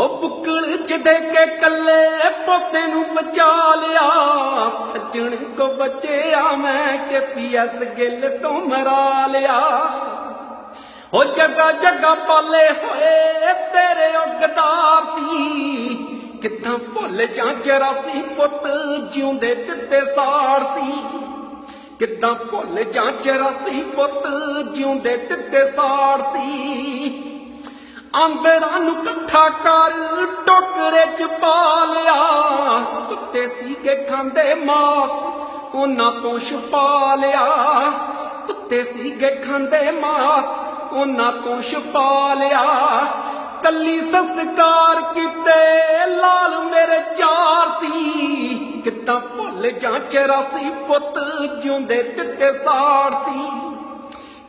ਉਹ ਬੁੱਕਲ ਚ ਦੇ ਕੇ ਕੱਲੇ ਪੋਤੇ ਨੂੰ ਬਚਾ ਲਿਆ। ਸੱਜਣ ਕੋ ਬਚਿਆ ਮੈਂ ਕਿ ਪੀਐਸ ਗਿੱਲ ਤੋਂ ਮਰਾ ਲਿਆ। ਉਹ ਜਗਾ ਜਗਾ ਪਾਲੇ ਹੋਏ ਤੇਰੇ ਉਗਦਾਰ ਸੀ। ਕਿੱਥਾਂ ਭੁੱਲ ਜਾਂ 84 ਪੁੱਤ ਜਿਉਂਦੇ ਦਿੱਤੇ ਸਾਰ ਸੀ। ਕਿੱਦਾਂ ਭੁੱਲ ਜਾਂ 84 ਪੁੱਤ ਜਿਉਂਦੇ ਦਿੱਤੇ ਸਾਰ ਸੀ। ਆਂਦਰਾਂ ਨੂੰ ਇਕੱਠਾ ਕਰ ਟੋਕਰੇ ਚ ਪਾ ਲਿਆ। ਕੁੱਤੇ ਸੀਗੇ ਖਾਂਦੇ ਮਾਸ, ਉਹਨਾਂ ਤੋਂ ਛੁਪਾ ਲਿਆ। ਕੁੱਤੇ ਸੀਗੇ ਖਾਂਦੇ ਮਾਸ, ਉਹਨਾਂ ਤੋਂ ਛੁਪਾ ਲਿਆ। ਕੱਲੀ ਸੰਸਕਾਰ ਕੀਤੇ, ਲਾਲ ਮੇਰੇ ਚਾਰ ਸੀ। ਕਿੱਦਾਂ ਭੁੱਲ ਜਾਂ 84 ਪੁੱਤ, ਜਿਉਂਦੇ ਦਿੱਤੇ ਸਾਰ ਸੀ।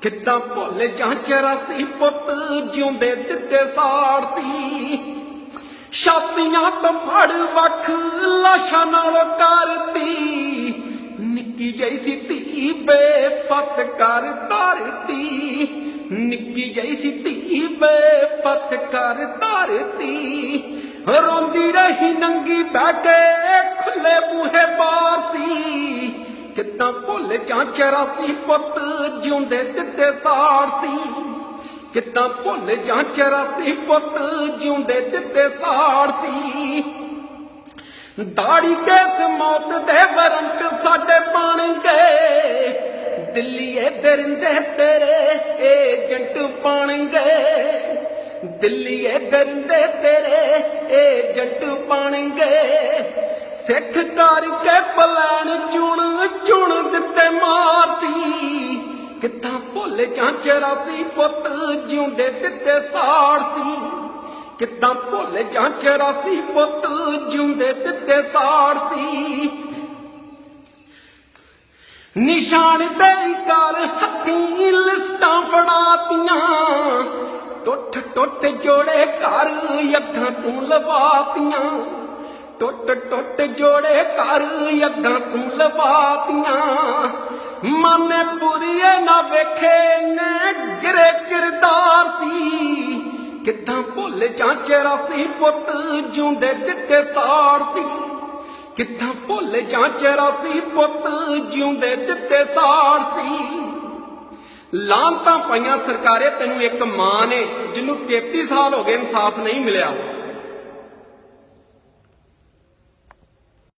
ਕਿੱਦਾਂ ਭੁੱਲ ਜਾਂ 84 ਪੁੱਤ ਜਿਉਂਦੇ ਦਿੱਤੇ ਸਾੜ ਸੀ। ਛਾਤੀਆਂ ਤੋਂ ਫੜ ਵੱਖ ਲਾਸ਼ਾਂ ਨਾਲ ਕਰਤੀ। ਨਿੱਕੀ ਸੀ ਧੀ ਬੇਪਤ ਕਰ ਧਰਤੀ। ਨਿੱਕੀ ਜੈਸੀ ਧੀ ਬੇਪਤ ਕਰ ਧਰਤੀ। ਰੋਂਦੀ ਰਹੀ ਨੰਗੀ ਬਹਿ ਕੇ ਖੁੱਲੇ ਬੂਹੇ ਬਾਰ ਸੀ। ਕਿੱਦਾਂ ਭੁੱਲ ਜਾਂ 84 ਪੁੱਤ ਜਿਉਂਦੇ ਦਿੱਤੇ ਸਾੜ ਸੀ। ਕਿੱਦਾਂ ਭੁੱਲ ਜਾਂ 84 ਪੁੱਤ, ਜਿਉਂਦੇ ਦਿੱਤੇ ਸਾੜ ਸੀ। ਦਾੜੀ ਕੇਸ ਮੌਤ ਦੇ ਵਰੰਟ ਸਾਡੇ ਬਣ ਗਏ। ਦਿੱਲੀਏ ਦਰਿੰਦੇ ਤੇਰੇ ਏਜੰਟ ਬਣ ਗਏ। ਦਿੱਲੀਏ ਦਰਿੰਦੇ ਤੇਰੇ ਏਜੰਟ ਬਣ ਗਏ। ਸਿੱਖ ਕਰਕੇ ਪਲਾਨ ਚੁਣ ਚੁਣ ਕਿੱਥਾਂ ਭੁੱਲ ਜਾਂ 84 ਪੁੱਤ, ਜਿਉਂਦੇ ਦਿੱਤੇ ਸਾੜ ਸੀ। ਕਿੱਦਾਂ ਭੋਲੇ ਜਾਂ 84 ਪੁੱਤ, ਜਿਉਂਦੇ ਦਿੱਤੇ ਸਾੜ ਸੀ। ਨਿਸ਼ਾਨ ਦੇ ਕਾਲ ਹੱਥੀਂ ਲਿਸਟਾਂ ਫੜਾਤੀਆਂ। ਟੁੱਟ ਟੁੱਟ ਜੋੜੇ ਘਰ ਅੱਖਾਂ ਤੂੰ ਲਵਾਤੀਆਂ। ਟੁੱਟ ਟੁੱਟ ਜੋੜੇ ਘਰ ਅੱਖਾਂ ਤੂੰ ਲਵਾਤੀਆਂ। ਮਾਨੇ ਪੁਰੀਏ ਨਾ ਵੇਖੇ ਨੇ, ਗਿਰੇ ਕਿਰਦਾਰ ਸੀ। ਕਿੱਦਾਂ ਭੁੱਲ ਜਾਂ 84 ਪੁੱਤ, ਜਿਉਂਦੇ ਦਿੱਤੇ ਸਾੜ ਸੀ। ਕਿੱਥਾਂ ਭੁੱਲ ਜਾਂ 84 ਪੁੱਤ, ਜਿਉਂਦੇ ਦਿੱਤੇ ਸਾੜ ਸੀ। ਲਾਂਤਾਂ ਪਈਆਂ ਸਰਕਾਰੇ, ਤੈਨੂੰ ਇੱਕ ਮਾਂ ਨੇ, ਜਿਹਨੂੰ 33 ਸਾਲ ਹੋ ਗਏ ਇਨਸਾਫ ਨਹੀਂ ਮਿਲਿਆ।